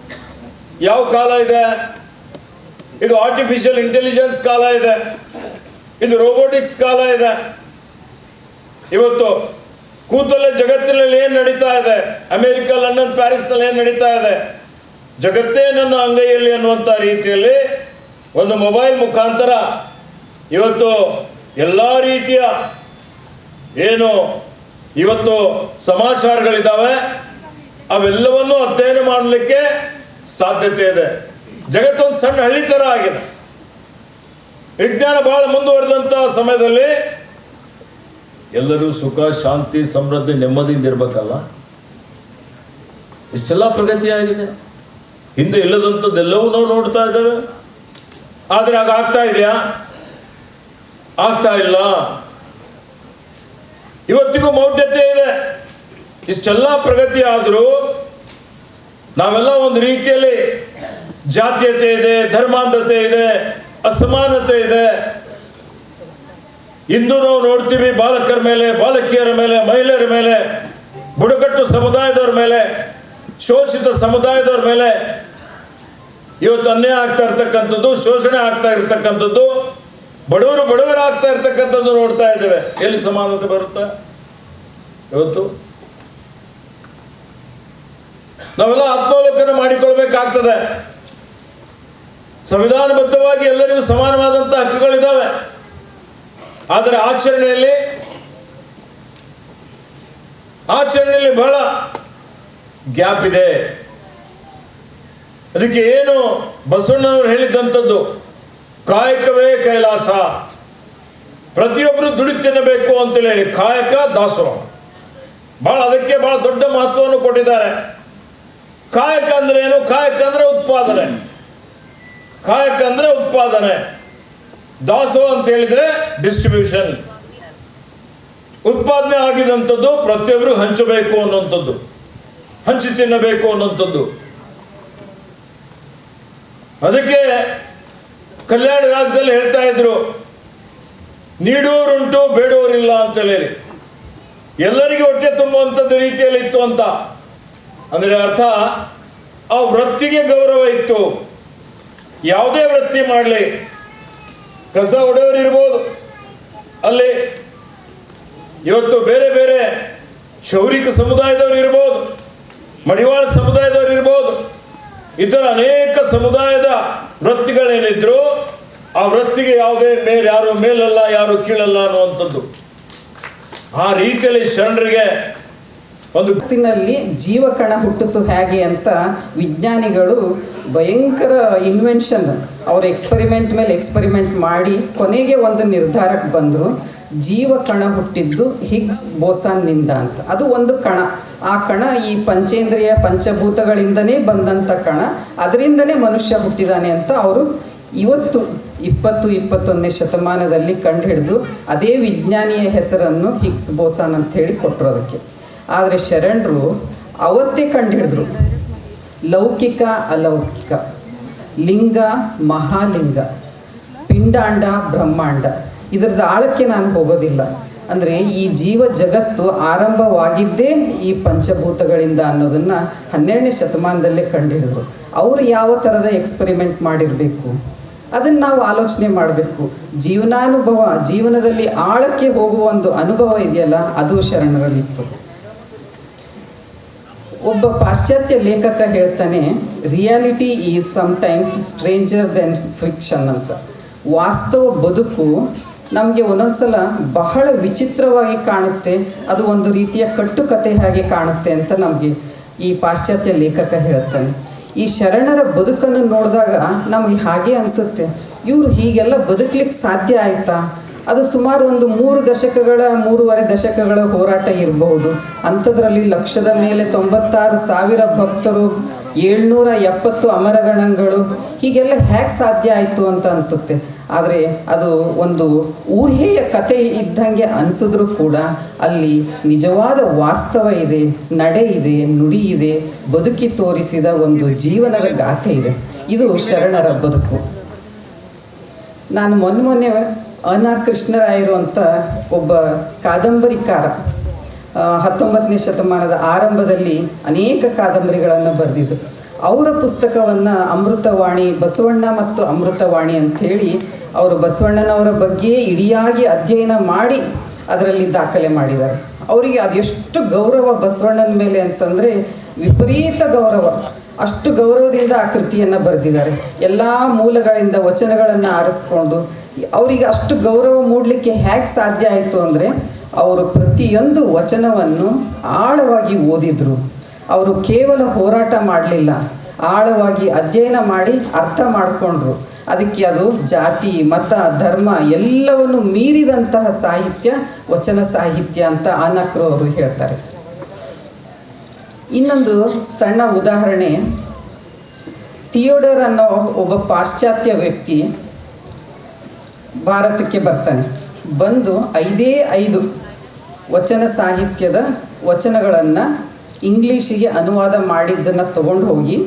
C: ಯಾವ ಕಾಲ ಇದೆ? ಇದು ಆರ್ಟಿಫಿಷಿಯಲ್ ಇಂಟೆಲಿಜೆನ್ಸ್ ಕಾಲ ಇದೆ. ಇದು ರೋಬೋಟಿಕ್ಸ್ ಕಾಲ ಇದೆ. ಇವತ್ತು ಕೂತಲ್ಲೇ ಜಗತ್ತಿನಲ್ಲಿ ಏನು ನಡೀತಾ ಇದೆ? ಅಮೆರಿಕ, ಲಂಡನ್, ಪ್ಯಾರಿಸ್ನಲ್ಲಿ ಏನು ನಡೀತಾ ಇದೆ? ಜಗತ್ತೇ ನನ್ನ ಅಂಗೈಯಲ್ಲಿ ಅನ್ನುವಂಥ ರೀತಿಯಲ್ಲಿ ಒಂದು ಮೊಬೈಲ್ ಮುಖಾಂತರ ಇವತ್ತು ಎಲ್ಲ ರೀತಿಯ ಏನು ಇವತ್ತು ಸಮಾಚಾರಗಳಿದ್ದಾವೆ, ಅವೆಲ್ಲವನ್ನೂ ಅಧ್ಯಯನ ಮಾಡಲಿಕ್ಕೆ ಸಾಧ್ಯತೆ ಇದೆ. ಜಗತ್ತೊಂದು ಸಣ್ಣ ಹಳ್ಳಿ ಥರ ಆಗಿದೆ. ವಿಜ್ಞಾನ ಬಹಳ ಮುಂದುವರೆದಂಥ ಸಮಯದಲ್ಲಿ ಎಲ್ಲರೂ ಸುಖ, ಶಾಂತಿ, ಸಮೃದ್ಧಿ, ನೆಮ್ಮದಿಯಿಂದ ಇರಬೇಕಲ್ಲ? ಇಷ್ಟೆಲ್ಲ ಪ್ರಗತಿ ಆಗಿದೆ ಹಿಂದೆ ಇಲ್ಲದಂಥದ್ದೆಲ್ಲವೂ ನಾವು ನೋಡ್ತಾ ಇದ್ದೇವೆ. ಆದರೆ ಆಗ ಆಗ್ತಾ ಇದೆಯಾ? ಆಗ್ತಾ ಇಲ್ಲ. ಇವತ್ತಿಗೂ ಮೌಢ್ಯತೆ ಇದೆ. ಇಷ್ಟೆಲ್ಲ ಪ್ರಗತಿ ಆದರೂ ನಾವೆಲ್ಲ ಒಂದು ರೀತಿಯಲ್ಲಿ ಜಾತೀಯತೆ ಇದೆ, ಧರ್ಮಾಂಧತೆ ಇದೆ, ಅಸಮಾನತೆ ಇದೆ. ಇಂದು ನಾವು ನೋಡ್ತೀವಿ ಬಾಲಕರ ಮೇಲೆ, ಬಾಲಕಿಯರ ಮೇಲೆ, ಮಹಿಳೆಯರ ಮೇಲೆ, ಬುಡಕಟ್ಟು ಸಮುದಾಯದವ್ರ ಮೇಲೆ, ಶೋಷಿತ ಸಮುದಾಯದವ್ರ ಮೇಲೆ ಇವತ್ತು ಅನ್ಯಾಯ ಆಗ್ತಾ ಇರ್ತಕ್ಕಂಥದ್ದು, ಶೋಷಣೆ ಆಗ್ತಾ ಇರ್ತಕ್ಕಂಥದ್ದು, ಬಡವರು ಬಡವರಾಗ್ತಾ ಇರ್ತಕ್ಕಂಥದ್ದು ನೋಡ್ತಾ ಇದ್ದೇವೆ. ಎಲ್ಲಿ ಸಮಾನತೆ ಬರುತ್ತೆ? ಇವತ್ತು ನಾವೆಲ್ಲ ಆತ್ಮಾವಲೋಕನ ಮಾಡಿಕೊಳ್ಬೇಕಾಗ್ತದೆ. ಸಂವಿಧಾನಬದ್ಧವಾಗಿ ಎಲ್ಲರಿಗೂ ಸಮಾನವಾದಂಥ ಹಕ್ಕುಗಳಿದ್ದಾವೆ. ಆದರೆ ಆಚರಣೆಯಲ್ಲಿ ಆಚರಣೆಯಲ್ಲಿ ಬಹಳ ಗ್ಯಾಪ್ ಇದೆ. ಅದಕ್ಕೆ ಏನು ಬಸವಣ್ಣನವರು ಹೇಳಿದ್ದಂಥದ್ದು ಕಾಯಕವೇ ಕೈಲಾಸ, ಪ್ರತಿಯೊಬ್ಬರು ದುಡಿ ತಿನ್ನಬೇಕು ಅಂತೇಳಿ ಹೇಳಿ, ಕಾಯಕ ದಾಸೋಹ. ಬಹಳ ಅದಕ್ಕೆ ಬಹಳ ದೊಡ್ಡ ಮಹತ್ವವನ್ನು ಕೊಟ್ಟಿದ್ದಾರೆ. ಕಾಯಕ ಅಂದ್ರೆ ಏನು? ಕಾಯಕ ಅಂದ್ರೆ ಉತ್ಪಾದನೆ. ಕಾಯಕ ಅಂದ್ರೆ ಉತ್ಪಾದನೆ. ದಾಸೋಹ ಅಂತ ಹೇಳಿದ್ರೆ ಡಿಸ್ಟ್ರಿಬ್ಯೂಷನ್ ಉತ್ಪಾದನೆ ಆಗಿದಂಥದ್ದು ಪ್ರತಿಯೊಬ್ಬರು ಹಂಚಬೇಕು ಅನ್ನುವಂಥದ್ದು. ಹಂಚಿ ತಿನ್ನಬೇಕು ಅನ್ನುವಂಥದ್ದು. ಅದಕ್ಕೆ ಕಲ್ಯಾಣ ರಾಜ್ಯದಲ್ಲಿ ಹೇಳ್ತಾ ಇದ್ರು ನೀಡುವವರುಂಟು ಬೇಡೋರಿಲ್ಲ ಅಂತ ಹೇಳಿ. ಎಲ್ಲರಿಗೂ ಹೊಟ್ಟೆ ತುಂಬುವಂಥದ್ದು ರೀತಿಯಲ್ಲಿ ಇತ್ತು ಅಂತ. ಅಂದರೆ ಅರ್ಥ, ಆ ವೃತ್ತಿಗೆ ಗೌರವ ಇತ್ತು. ಯಾವುದೇ ವೃತ್ತಿ ಮಾಡಲಿ, ಕಸ ಹೊಡೆಯವರು ಇರ್ಬೋದು. ಅಲ್ಲಿ ಇವತ್ತು ಬೇರೆ ಬೇರೆ ಕ್ಷೌರಿಕ ಸಮುದಾಯದವರು ಇರ್ಬೋದು, ಮಡಿವಾಳ ಸಮುದಾಯದವರು ಇರ್ಬೋದು. ಇತರ ಅನೇಕ ಸಮುದಾಯದ ವೃತ್ತಿಗಳೇನಿದ್ರು, ಆ ವೃತ್ತಿಗೆ ಯಾವುದೇ ಮೇಲೆ, ಯಾರು ಮೇಲಲ್ಲ, ಯಾರು ಕೀಳಲ್ಲ ಅನ್ನುವಂಥದ್ದು. ಆ ರೀತಿಯಲ್ಲಿ ಶರಣರಿಗೆ ಒಂದು
D: ಹೊತ್ತಿನಲ್ಲಿ ಜೀವಕಣ ಹುಟ್ಟಿತು ಹೇಗೆ ಅಂತ ವಿಜ್ಞಾನಿಗಳು ಭಯಂಕರ ಇನ್ವೆನ್ಷನ್ ಅವರು ಎಕ್ಸ್ಪರಿಮೆಂಟ್ ಮೇಲೆ ಎಕ್ಸ್ಪರಿಮೆಂಟ್ ಮಾಡಿ ಕೊನೆಗೆ ಒಂದು ನಿರ್ಧಾರಕ್ಕೆ ಬಂದರು. ಜೀವಕಣ ಹುಟ್ಟಿದ್ದು ಹಿಗ್ಸ್ ಬೋಸಾನ್ನಿಂದ ಅಂತ. ಅದು ಒಂದು ಕಣ. ಆ ಕಣ ಈ ಪಂಚೇಂದ್ರಿಯ ಪಂಚಭೂತಗಳಿಂದನೇ ಬಂದಂಥ ಕಣ. ಅದರಿಂದನೇ ಮನುಷ್ಯ ಹುಟ್ಟಿದಾನೆ ಅಂತ ಅವರು ಇವತ್ತು ಇಪ್ಪತ್ತು ಇಪ್ಪತ್ತೊಂದನೇ ಶತಮಾನದಲ್ಲಿ ಕಂಡುಹಿಡಿದು ಅದೇ ವಿಜ್ಞಾನಿಯ ಹೆಸರನ್ನು ಹಿಗ್ಸ್ ಬೋಸಾನ್ ಅಂತ ಹೇಳಿ ಕೊಟ್ಟರು ಅದಕ್ಕೆ. ಆದರೆ ಶರಣರು ಅವತ್ತೇ ಕಂಡುಹಿಡಿದ್ರು. ಲೌಕಿಕ, ಅಲೌಕಿಕ. ಲಿಂಗ, ಮಹಾಲಿಂಗ. ಪಿಂಡಾಂಡ, ಬ್ರಹ್ಮಾಂಡ. ಇದ್ರದ್ದು ಆಳಕ್ಕೆ ನಾನು ಹೋಗೋದಿಲ್ಲ. ಅಂದರೆ ಈ ಜೀವ ಜಗತ್ತು ಆರಂಭವಾಗಿದ್ದೇ ಈ ಪಂಚಭೂತಗಳಿಂದ ಅನ್ನೋದನ್ನು ಹನ್ನೆರಡನೇ ಶತಮಾನದಲ್ಲೇ ಕಂಡುಹಿಡಿದ್ರು. ಅವರು ಯಾವ ಥರದ ಎಕ್ಸ್ಪರಿಮೆಂಟ್ ಮಾಡಿರಬೇಕು? ಅದನ್ನು ನಾವು ಆಲೋಚನೆ ಮಾಡಬೇಕು. ಜೀವನಾನುಭವ, ಜೀವನದಲ್ಲಿ ಆಳಕ್ಕೆ ಹೋಗುವ ಒಂದು ಅನುಭವ ಇದೆಯಲ್ಲ, ಅದು ಶರಣರಲ್ಲಿತ್ತು. ಒಬ್ಬ ಪಾಶ್ಚಾತ್ಯ ಲೇಖಕ ಹೇಳ್ತಾನೆ reality is sometimes stranger than fiction ಅಂತ. ವಾಸ್ತವ ಬದುಕು ನಮಗೆ ಒಂದೊಂದ್ಸಲ ಬಹಳ ವಿಚಿತ್ರವಾಗಿ ಕಾಣುತ್ತೆ, ಅದು ಒಂದು ರೀತಿಯ ಕಟ್ಟುಕತೆ ಹಾಗೆ ಕಾಣುತ್ತೆ ಅಂತ ನಮಗೆ ಈ ಪಾಶ್ಚಾತ್ಯ ಲೇಖಕ ಹೇಳ್ತಾನೆ ಈ ಶರಣರ ಬದುಕನ್ನು ನೋಡಿದಾಗ ನಮಗೆ ಹಾಗೆ ಅನಿಸುತ್ತೆ, ಇವರು ಹೀಗೆಲ್ಲ ಬದುಕಲಿಕ್ಕೆ ಸಾಧ್ಯ ಆಯ್ತಾ? ಅದು ಸುಮಾರು ಒಂದು ಮೂರು ದಶಕಗಳ, ಮೂರುವರೆ ದಶಕಗಳ ಹೋರಾಟ ಇರಬಹುದು. ಅಂಥದ್ರಲ್ಲಿ ಲಕ್ಷದ ಮೇಲೆ ತೊಂಬತ್ತಾರು ಸಾವಿರ ಭಕ್ತರು ಏಳ್ನೂರ ಎಪ್ಪತ್ತು ಅಮರಗಣಗಳು ಹೀಗೆಲ್ಲ ಹೇಗೆ ಸಾಧ್ಯ ಆಯಿತು ಅಂತ ಅನಿಸುತ್ತೆ. ಆದರೆ ಅದು ಒಂದು ಊಹೆಯ ಕತೆ ಇದ್ದಂಗೆ ಅನಿಸಿದ್ರೂ ಕೂಡ ಅಲ್ಲಿ ನಿಜವಾದ ವಾಸ್ತವ ಇದೆ, ನಡೆ ಇದೆ, ನುಡಿ ಇದೆ, ಬದುಕಿ ತೋರಿಸಿದ ಒಂದು ಜೀವನದ ಗಾಥೆ ಇದೆ. ಇದು ಶರಣರ ಬದುಕು. ನಾನು ಮೊನ್ನೆ ಮೊನ್ನೆ ಅನಾ ಕೃಷ್ಣರಾಯರು ಅಂತ ಒಬ್ಬ ಕಾದಂಬರಿಕಾರ ಹತ್ತೊಂಬತ್ತನೇ ಶತಮಾನದ ಆರಂಭದಲ್ಲಿ ಅನೇಕ ಕಾದಂಬರಿಗಳನ್ನು ಬರೆದಿದ್ರು. ಅವರ ಪುಸ್ತಕವನ್ನು ಅಮೃತವಾಣಿ, ಬಸವಣ್ಣ ಮತ್ತು ಅಮೃತವಾಣಿ ಅಂಥೇಳಿ ಅವರು ಬಸವಣ್ಣನವರ ಬಗ್ಗೆ ಇಡಿಯಾಗಿ ಅಧ್ಯಯನ ಮಾಡಿ ಅದರಲ್ಲಿ ದಾಖಲೆ ಮಾಡಿದ್ದಾರೆ. ಅವರಿಗೆ ಅದೆಷ್ಟು ಗೌರವ ಬಸವಣ್ಣನ ಮೇಲೆ ಅಂತಂದರೆ ವಿಪರೀತ ಗೌರವ. ಅಷ್ಟು ಗೌರವದಿಂದ ಆ ಕೃತಿಯನ್ನು ಬರೆದಿದ್ದಾರೆ. ಎಲ್ಲ ಮೂಲಗಳಿಂದ ವಚನಗಳನ್ನು ಆರಿಸ್ಕೊಂಡು, ಅವರಿಗೆ ಅಷ್ಟು ಗೌರವ ಮೂಡಲಿಕ್ಕೆ ಹೇಗೆ ಸಾಧ್ಯ ಆಯಿತು ಅಂದರೆ ಅವರು ಪ್ರತಿಯೊಂದು ವಚನವನ್ನು ಆಳವಾಗಿ ಓದಿದರು. ಅವರು ಕೇವಲ ಹೋರಾಟ ಮಾಡಲಿಲ್ಲ. ಆಳವಾಗಿ ಅಧ್ಯಯನ ಮಾಡಿ ಅರ್ಥ ಮಾಡಿಕೊಂಡ್ರು. ಅದಕ್ಕೆ ಅದು ಜಾತಿ, ಮತ, ಧರ್ಮ ಎಲ್ಲವನ್ನು ಮೀರಿದಂತಹ ಸಾಹಿತ್ಯ, ವಚನ ಸಾಹಿತ್ಯ ಅಂತ ಆನಕ್ರು ಅವರು ಹೇಳ್ತಾರೆ. ಇನ್ನೊಂದು ಸಣ್ಣ ಉದಾಹರಣೆ. ಥಿಯೋಡರ್ ಅನ್ನೋ ಒಬ್ಬ ಪಾಶ್ಚಾತ್ಯ ವ್ಯಕ್ತಿ ಭಾರತಕ್ಕೆ ಬರ್ತಾನೆ. ಬಂದು ಐದೇ ಐದು ವಚನ ಸಾಹಿತ್ಯದ ವಚನಗಳನ್ನು ಇಂಗ್ಲೀಷಿಗೆ ಅನುವಾದ ಮಾಡಿದ್ದನ್ನು ತಗೊಂಡು ಹೋಗಿ,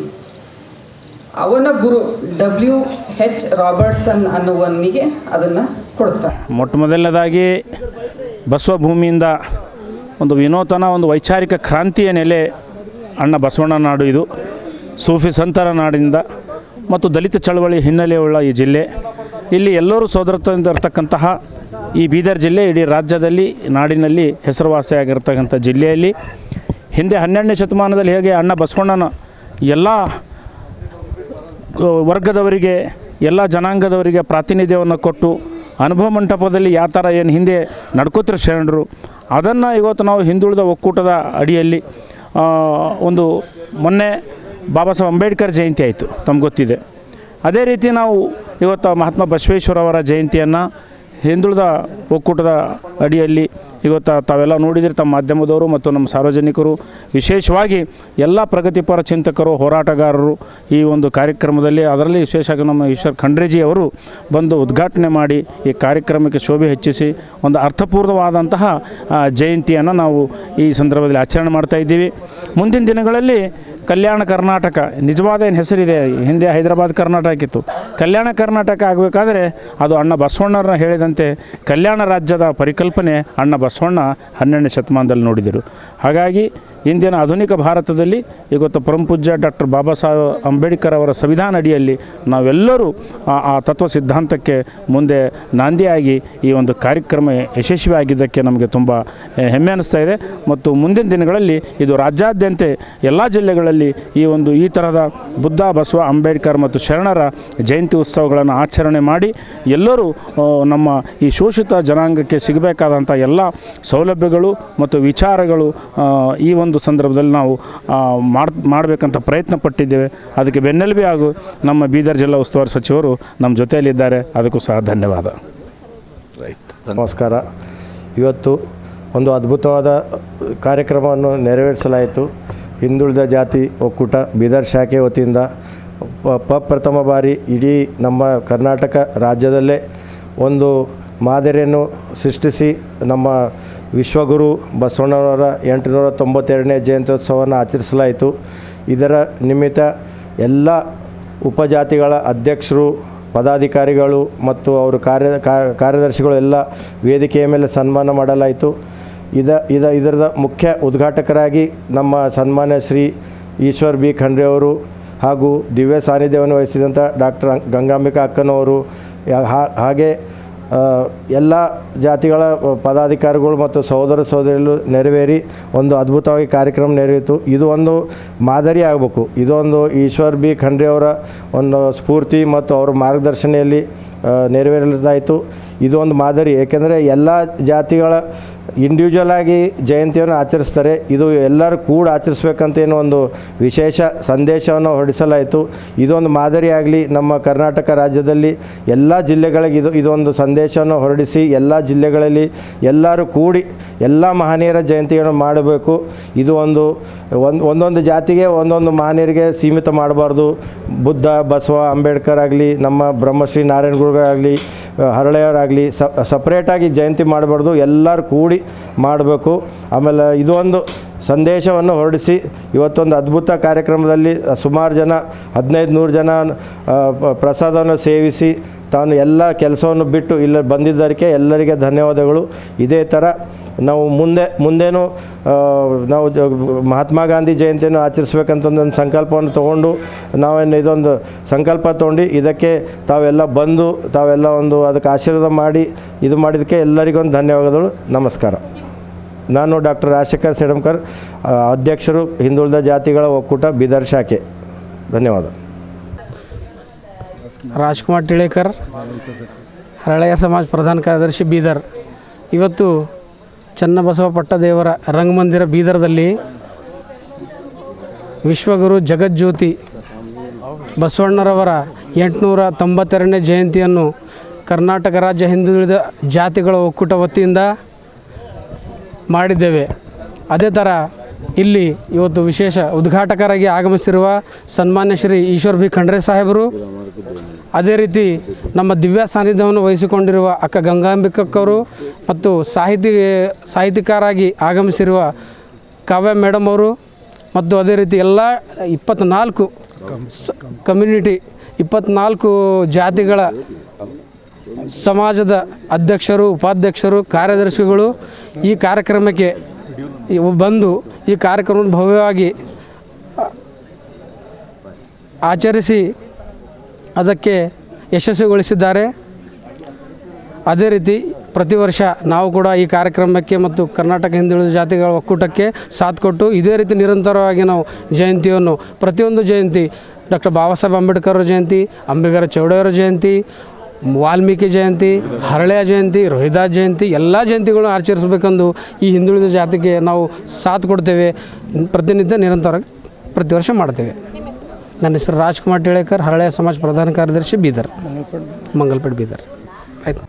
D: ಅವನ ಗುರು ಡಬ್ಲ್ಯೂ ಹೆಚ್ ರಾಬರ್ಟ್ಸನ್ ಅನ್ನುವನಿಗೆ ಅದನ್ನು ಕೊಡ್ತಾರೆ
E: ಮೊಟ್ಟ ಮೊದಲನೇದಾಗಿ ಬಸವಭೂಮಿಯಿಂದ ಒಂದು ವಿನೂತನ ಒಂದು ವೈಚಾರಿಕ ಕ್ರಾಂತಿಯ ನೆಲೆ ಅಣ್ಣ ಬಸವಣ್ಣ ನಾಡು ಇದು. ಸೂಫಿ ಸಂತರ ನಾಡಿನಿಂದ ಮತ್ತು ದಲಿತ ಚಳವಳಿ ಹಿನ್ನೆಲೆಯುಳ್ಳ ಈ ಜಿಲ್ಲೆ. ಇಲ್ಲಿ ಎಲ್ಲರೂ ಸೋದರತ್ವದಿಂದ ಇರತಕ್ಕಂತಹ ಈ ಬೀದರ್ ಜಿಲ್ಲೆ ಇಡೀ ರಾಜ್ಯದಲ್ಲಿ ನಾಡಿನಲ್ಲಿ ಹೆಸರುವಾಸಿಯಾಗಿರ್ತಕ್ಕಂಥ ಜಿಲ್ಲೆಯಲ್ಲಿ ಹಿಂದೆ ಹನ್ನೆರಡನೇ ಶತಮಾನದಲ್ಲಿ ಹೇಗೆ ಅಣ್ಣ ಬಸವಣ್ಣನ ಎಲ್ಲ ವರ್ಗದವರಿಗೆ, ಎಲ್ಲ ಜನಾಂಗದವರಿಗೆ ಪ್ರಾತಿನಿಧ್ಯವನ್ನು ಕೊಟ್ಟು ಅನುಭವ ಮಂಟಪದಲ್ಲಿ ಯಾವ ಥರ ಏನು ಹಿಂದೆ ನಡ್ಕೋತಿರೋ ಶರಣರು, ಅದನ್ನು ಇವತ್ತು ನಾವು ಹಿಂದುಳಿದ ಒಕ್ಕೂಟದ ಅಡಿಯಲ್ಲಿ ಒಂದು ಮೊನ್ನೆ ಬಾಬಾ ಸಾಹೇಬ್ ಅಂಬೇಡ್ಕರ್ ಜಯಂತಿ ಆಯಿತು, ತಮ್ಗೆ ಗೊತ್ತಿದೆ. ಅದೇ ರೀತಿ ನಾವು ಇವತ್ತು ಮಹಾತ್ಮ ಬಸವೇಶ್ವರ ಅವರ ಜಯಂತಿಯನ್ನು ಹಿಂದುಳಿದ ಒಕ್ಕೂಟದ ಅಡಿಯಲ್ಲಿ ಇವತ್ತು ತಾವೆಲ್ಲ ನೋಡಿದರೆ, ತಮ್ಮ ಮಾಧ್ಯಮದವರು ಮತ್ತು ನಮ್ಮ ಸಾರ್ವಜನಿಕರು. ವಿಶೇಷವಾಗಿ ಎಲ್ಲ ಪ್ರಗತಿಪರ ಚಿಂತಕರು, ಹೋರಾಟಗಾರರು ಈ ಒಂದು ಕಾರ್ಯಕ್ರಮದಲ್ಲಿ, ಅದರಲ್ಲಿ ವಿಶೇಷವಾಗಿ ನಮ್ಮ ಈಶ್ವರ್ ಖಂಡ್ರೇಜಿ ಅವರು ಬಂದು ಉದ್ಘಾಟನೆ ಮಾಡಿ ಈ ಕಾರ್ಯಕ್ರಮಕ್ಕೆ ಶೋಭೆ ಹೆಚ್ಚಿಸಿ ಒಂದು ಅರ್ಥಪೂರ್ಣವಾದಂತಹ ಜಯಂತಿಯನ್ನು ನಾವು ಈ ಸಂದರ್ಭದಲ್ಲಿ ಆಚರಣೆ ಮಾಡ್ತಾ ಇದ್ದೀವಿ. ಮುಂದಿನ ದಿನಗಳಲ್ಲಿ ಕಲ್ಯಾಣ ಕರ್ನಾಟಕ, ನಿಜವಾದ ಏನು ಹೆಸರಿದೆ ಹಿಂದೆ ಹೈದರಾಬಾದ್ ಕರ್ನಾಟಕ ಇತ್ತು. ಕಲ್ಯಾಣ ಕರ್ನಾಟಕ ಆಗಬೇಕಾದ್ರೆ ಅದು ಅಣ್ಣ ಬಸವಣ್ಣರನ್ನ ಹೇಳಿದಂತೆ ಕಲ್ಯಾಣ ರಾಜ್ಯದ ಪರಿಕಲ್ಪನೆ ಅಣ್ಣ ಬಸವಣ್ಣ ಹನ್ನೆರಡನೇ ಶತಮಾನದಲ್ಲಿ ನೋಡಿದರು. ಹಾಗಾಗಿ ಇಂದಿನ ಆಧುನಿಕ ಭಾರತದಲ್ಲಿ ಇವತ್ತು ಪರಮಪೂಜ್ಯ ಡಾಕ್ಟರ್ ಬಾಬಾ ಸಾಹೇಬ್ ಅಂಬೇಡ್ಕರ್ ಅವರ ಸಂವಿಧಾನ ಅಡಿಯಲ್ಲಿ ನಾವೆಲ್ಲರೂ ಆ- ತತ್ವ ಸಿದ್ಧಾಂತಕ್ಕೆ ಮುಂದೆ ನಾಂದಿಯಾಗಿ ಈ ಒಂದು ಕಾರ್ಯಕ್ರಮ ಯಶಸ್ವಿಯಾಗಿದ್ದಕ್ಕೆ ನಮಗೆ ತುಂಬ ಹೆಮ್ಮೆ ಅನ್ನಿಸ್ತಾ ಇದೆ. ಮತ್ತು ಮುಂದಿನ ದಿನಗಳಲ್ಲಿ ಇದು ರಾಜ್ಯಾದ್ಯಂತ ಎಲ್ಲ ಜಿಲ್ಲೆಗಳಲ್ಲಿ ಈ ಒಂದು ಈ ಥರದ ಬುದ್ಧ, ಬಸವ, ಅಂಬೇಡ್ಕರ್ ಮತ್ತು ಶರಣರ ಜಯಂತಿ ಉತ್ಸವಗಳನ್ನು ಆಚರಣೆ ಮಾಡಿ ಎಲ್ಲರೂ ನಮ್ಮ ಈ ಶೋಷಿತ ಜನಾಂಗಕ್ಕೆ ಸಿಗಬೇಕಾದಂಥ ಎಲ್ಲ ಸೌಲಭ್ಯಗಳು ಮತ್ತು ವಿಚಾರಗಳು ಈ ಒಂದು ಸಂದರ್ಭದಲ್ಲಿ ನಾವು ಮಾಡಿ ಮಾಡ್ ಮಾಡಬೇಕಂತ ಪ್ರಯತ್ನ ಪಟ್ಟಿದ್ದೇವೆ. ಅದಕ್ಕೆ ಬೆನ್ನೆಲುಬೆ ಹಾಗೂ ನಮ್ಮ ಬೀದರ್ ಜಿಲ್ಲಾ ಉಸ್ತುವಾರಿ ಸಚಿವರು ನಮ್ಮ ಜೊತೆಯಲ್ಲಿದ್ದಾರೆ. ಅದಕ್ಕೂ ಸಹ ಧನ್ಯವಾದ.
F: ನಮಸ್ಕಾರ. ಇವತ್ತು ಒಂದು ಅದ್ಭುತವಾದ ಕಾರ್ಯಕ್ರಮವನ್ನು ನೆರವೇರಿಸಲಾಯಿತು. ಹಿಂದುಳಿದ ಜಾತಿ ಒಕ್ಕೂಟ ಬೀದರ್ ಶಾಖೆ ವತಿಯಿಂದ ಪ- ಪ್ರಥಮ ಬಾರಿ ಇಡೀ ನಮ್ಮ ಕರ್ನಾಟಕ ರಾಜ್ಯದಲ್ಲೇ ಒಂದು ಮಾದರಿಯನ್ನು ಸೃಷ್ಟಿಸಿ ನಮ್ಮ ವಿಶ್ವಗುರು ಬಸವಣ್ಣನವರ ಎಂಟುನೂರ ತೊಂಬತ್ತೆರಡನೇ ಜಯಂತ್ಯೋತ್ಸವವನ್ನು ಆಚರಿಸಲಾಯಿತು. ಇದರ ನಿಮಿತ್ತ ಎಲ್ಲ ಉಪಜಾತಿಗಳ ಅಧ್ಯಕ್ಷರು, ಪದಾಧಿಕಾರಿಗಳು ಮತ್ತು ಅವರು ಕಾರ್ಯ ಕಾರ್ಯದರ್ಶಿಗಳು ಎಲ್ಲ ವೇದಿಕೆಯ ಮೇಲೆ ಸನ್ಮಾನ ಮಾಡಲಾಯಿತು. ಇದ ಇದ, ಇದರದ ಮುಖ್ಯ ಉದ್ಘಾಟಕರಾಗಿ ನಮ್ಮ ಸನ್ಮಾನ್ಯ ಶ್ರೀ ಈಶ್ವರ್ ಬಿ. ಖಂಡ್ರೆ ಅವರು ಹಾಗೂ ದಿವ್ಯ ಸಾನ್ನಿಧ್ಯವನ್ನು ವಹಿಸಿದಂಥ ಡಾಕ್ಟರ್ ಗಂಗಾಂಬಿಕಾ ಅಕ್ಕನವರು ಹಾಗೆ ಎಲ್ಲ ಜಾತಿಗಳ ಪದಾಧಿಕಾರಿಗಳು ಮತ್ತು ಸಹೋದರ ಸಹೋದರಿಗಳು ನೆರವೇರಿ ಒಂದು ಅದ್ಭುತವಾಗಿ ಕಾರ್ಯಕ್ರಮ ನೆರೆಯಿತು ಇದು ಒಂದು ಮಾದರಿ ಆಗಬೇಕು. ಇದೊಂದು ಈಶ್ವರ್ ಬಿ ಖಂಡ್ರೆ ಅವರ ಒಂದು ಸ್ಫೂರ್ತಿ ಮತ್ತು ಅವರ ಮಾರ್ಗದರ್ಶನೆಯಲ್ಲಿ ಆ, ನೆರವೇರಲಾಯಿತು ಇದು ಒಂದು ಮಾದರಿ. ಏಕೆಂದರೆ ಎಲ್ಲ ಜಾತಿಗಳ ಇಂಡಿವಿಜುವಲ್ ಆಗಿ ಜಯಂತಿಯನ್ನು ಆಚರಿಸ್ತಾರೆ. ಇದು ಎಲ್ಲರೂ ಕೂಡ ಆಚರಿಸ್ಬೇಕಂತ ಏನೋ ಒಂದು ವಿಶೇಷ ಸಂದೇಶವನ್ನು ಹೊರಡಿಸಲಾಯಿತು. ಇದೊಂದು ಮಾದರಿಯಾಗಲಿ ನಮ್ಮ ಕರ್ನಾಟಕ ರಾಜ್ಯದಲ್ಲಿ ಎಲ್ಲ ಜಿಲ್ಲೆಗಳಿಗೆ ಇದು, ಇದೊಂದು ಸಂದೇಶವನ್ನು ಹೊರಡಿಸಿ ಎಲ್ಲ ಜಿಲ್ಲೆಗಳಲ್ಲಿ ಎಲ್ಲರೂ ಕೂಡಿ ಎಲ್ಲ ಮಹನೀಯರ ಜಯಂತಿಯನ್ನು ಮಾಡಬೇಕು. ಇದು ಒಂದು ಒಂದು, ಒಂದೊಂದು ಜಾತಿಗೆ ಒಂದೊಂದು ಮಹನೀಯರಿಗೆ ಸೀಮಿತ ಮಾಡಬಾರ್ದು. ಬುದ್ಧ, ಬಸವ, ಅಂಬೇಡ್ಕರ್ ಆಗಲಿ, ನಮ್ಮ ಬ್ರಹ್ಮಶ್ರೀ ನಾರಾಯಣ ಗುರುಗಳಾಗಲಿ ಹರಳೆಯವರಾಗಲಿ ಸಪ್ರೇಟಾಗಿ ಜಯಂತಿ ಮಾಡಬಾರ್ದು ಎಲ್ಲರೂ ಕೂಡಿ ಮಾಡಬೇಕು. ಆಮೇಲೆ ಇದೊಂದು ಸಂದೇಶವನ್ನು ಹೊರಡಿಸಿ ಇವತ್ತೊಂದು ಅದ್ಭುತ ಕಾರ್ಯಕ್ರಮದಲ್ಲಿ ಸುಮಾರು ಜನ, ಹದಿನೈದು ನೂರು ಜನ ಪ್ರಸಾದವನ್ನು ಸೇವಿಸಿ ತಾನು ಎಲ್ಲ ಕೆಲಸವನ್ನು ಬಿಟ್ಟು ಇಲ್ಲ ಬಂದಿದ್ದಕ್ಕೆ ಎಲ್ಲರಿಗೆ ಧನ್ಯವಾದಗಳು. ಇದೇ ಥರ ನಾವು ಮುಂದೆ, ಮುಂದೇನೂ ನಾವು ಮಹಾತ್ಮ ಗಾಂಧಿ ಜಯಂತಿಯನ್ನು ಆಚರಿಸ್ಬೇಕಂತ ಒಂದು ಸಂಕಲ್ಪವನ್ನು ತೊಗೊಂಡು ನಾವೇನು ಇದೊಂದು ಸಂಕಲ್ಪ ತೊಗೊಂಡು ಇದಕ್ಕೆ ತಾವೆಲ್ಲ ಬಂದು ತಾವೆಲ್ಲ ಒಂದು ಅದಕ್ಕೆ ಆಶೀರ್ವಾದ ಮಾಡಿ ಇದು ಮಾಡಿದ್ದಕ್ಕೆ ಎಲ್ಲರಿಗೊಂದು ಧನ್ಯವಾದಗಳು. ನಮಸ್ಕಾರ. ನಾನು ಡಾಕ್ಟರ್ ರಾಜಶೇಖರ್ ಸೆಡಮ್ಕರ್ ಅಧ್ಯಕ್ಷರು ಹಿಂದುಳಿದ ಜಾತಿಗಳ ಒಕ್ಕೂಟ ಬೀದರ್ ಶಾಖೆ. ಧನ್ಯವಾದ.
G: ರಾಜ್ಕುಮಾರ್ ಟಿಳೇಕರ್ ಹರಳೆಯ ಸಮಾಜ ಪ್ರಧಾನ ಕಾರ್ಯದರ್ಶಿ ಬೀದರ್. ಇವತ್ತು ಚನ್ನಬಸವ ಪಟ್ಟದೇವರ ರಂಗಮಂದಿರ ಬೀದರ್ದಲ್ಲಿ ವಿಶ್ವಗುರು ಜಗಜ್ಯೋತಿ ಬಸವಣ್ಣರವರ ಎಂಟುನೂರ ತೊಂಬತ್ತೆರಡನೇ ಜಯಂತಿಯನ್ನು ಕರ್ನಾಟಕ ರಾಜ್ಯ ಹಿಂದುಳಿದ ಜಾತಿಗಳ ಒಕ್ಕೂಟ ವತಿಯಿಂದ ಮಾಡಿದ್ದೇವೆ. ಅದೇ ಥರ ಇಲ್ಲಿ ಇವತ್ತು ವಿಶೇಷ ಉದ್ಘಾಟಕರಾಗಿ ಆಗಮಿಸಿರುವ ಸನ್ಮಾನ್ಯ ಶ್ರೀ ಈಶ್ವರ್ ಬಿ ಖಂಡ್ರೆ ಸಾಹೇಬರು, ಅದೇ ರೀತಿ ನಮ್ಮ ದಿವ್ಯ ಸಾನ್ನಿಧ್ಯವನ್ನು ವಹಿಸಿಕೊಂಡಿರುವ ಅಕ್ಕ ಗಂಗಾಂಬಿಕಕ್ಕವರು ಮತ್ತು ಸಾಹಿತಿ ಸಾಹಿತಿಕಾರಾಗಿ ಆಗಮಿಸಿರುವ ಕಾವ್ಯ ಮೇಡಮ್ ಅವರು ಮತ್ತು ಅದೇ ರೀತಿ ಎಲ್ಲ ಇಪ್ಪತ್ತ್ನಾಲ್ಕು ಕಮ್ಯುನಿಟಿ ಇಪ್ಪತ್ತ್ನಾಲ್ಕು ಜಾತಿಗಳ ಸಮಾಜದ ಅಧ್ಯಕ್ಷರು, ಉಪಾಧ್ಯಕ್ಷರು, ಕಾರ್ಯದರ್ಶಿಗಳು ಈ ಕಾರ್ಯಕ್ರಮಕ್ಕೆ ಬಂದು ಈ ಕಾರ್ಯಕ್ರಮವನ್ನು ಭವ್ಯವಾಗಿ ಆಚರಿಸಿ ಅದಕ್ಕೆ ಯಶಸ್ವಿಗೊಳಿಸಿದ್ದಾರೆ. ಅದೇ ರೀತಿ ಪ್ರತಿ ವರ್ಷ ನಾವು ಕೂಡ ಈ ಕಾರ್ಯಕ್ರಮಕ್ಕೆ ಮತ್ತು ಕರ್ನಾಟಕ ಹಿಂದುಳಿದ ಜಾತಿಗಳ ಒಕ್ಕೂಟಕ್ಕೆ ಸಾಥ್ ಕೊಟ್ಟು ಇದೇ ರೀತಿ ನಿರಂತರವಾಗಿ ನಾವು ಜಯಂತಿಯನ್ನು ಪ್ರತಿಯೊಂದು ಜಯಂತಿ ಡಾಕ್ಟರ್ ಬಾಬಾ ಸಾಹೇಬ್ ಅಂಬೇಡ್ಕರ್ ಜಯಂತಿ ಅಂಬೇಗರ ಚೌಡಯ್ಯವರ ಜಯಂತಿ ವಾಲ್ಮೀಕಿ ಜಯಂತಿ, ಹರಳೆಯ ಜಯಂತಿ, ರೋಹಿದಾಸ್ ಜಯಂತಿ, ಎಲ್ಲ ಜಯಂತಿಗಳನ್ನು ಆಚರಿಸಬೇಕೆಂದು ಈ ಹಿಂದುಳಿದ ಜಾತಿಗೆ ನಾವು ಸಾಥ್ ಕೊಡ್ತೇವೆ. ಪ್ರತಿನಿತ್ಯ ನಿರಂತರವಾಗಿ ಪ್ರತಿ ವರ್ಷ ಮಾಡ್ತೇವೆ. ನನ್ನ ಹೆಸರು ರಾಜ್ಕುಮಾರ್ ಟಿಳೇಕರ್, ಹರಳೆಯ ಸಮಾಜ ಪ್ರಧಾನ ಕಾರ್ಯದರ್ಶಿ ಬೀದರ್, ಮಂಗಲ್ಪೇಟ್ ಬೀದರ್. ಆಯ್ತು.